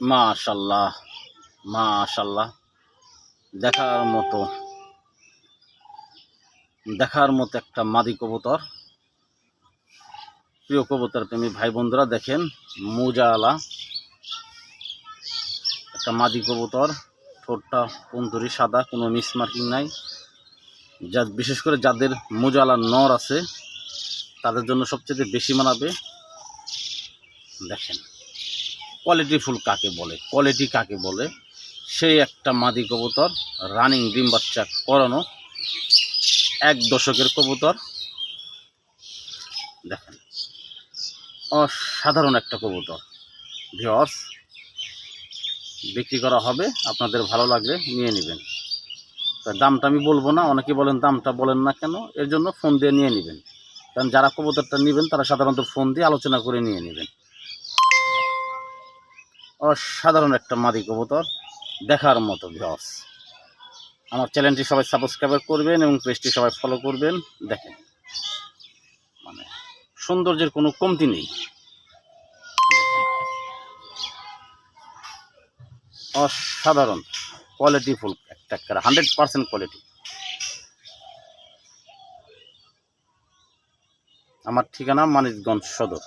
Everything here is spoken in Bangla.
মাশাল্লাহ মাশাল্লাহ। দেখার মতো দেখার মতো একটা মাদি কবুতর। প্রিয় কবুতর প্রেমী ভাই বন্ধুরা, দেখেন মোজাওয়ালা একটা মাদি কবুতর, ঠোঁটটা পন্তরি সাদা, কোনো মিস মার্কিং নাই। যা, বিশেষ করে যাদের মোজাওয়ালা নর আছে, তাদের জন্য সবচেয়ে বেশি মানাবে। দেখেন। কোয়ালিটি ফুল কাকে বলে? কোয়ালিটি কাকে বলে? সেই একটা মাদি কবুতর রানিং ডিম বাচ্চা করানো এক দশকের কবুতর। দেখেন, অসাধারণ একটা কবুতর। ভিওর্স বিক্রি করা হবে, আপনাদের ভালো লাগলে নিয়ে নেবেন। তা দামটা আমি বলব না, অনেকে বলেন দামটা বলেন না কেন, এর জন্য ফোন দিয়ে নিয়ে নেবেন। কারণ যারা কবুতরটা নেবেন, তারা সাধারণত ফোন দিয়ে আলোচনা করে নিয়ে নেবেন। অসাধারণ একটা মাদি কবুতর দেখার মতো ভিওর্স আমার চ্যানেলটি সবাই সাবস্ক্রাইব করবেন এবং পেজটি সবাই ফলো করবেন। দেখেন মানে সৌন্দর্যের কোনো কমতি নেই। অসাধারণ কোয়ালিটি ফুল একটা হান্ড্রেড পার্সেন্ট কোয়ালিটি আমার ঠিকানা মানিকগঞ্জ সদর।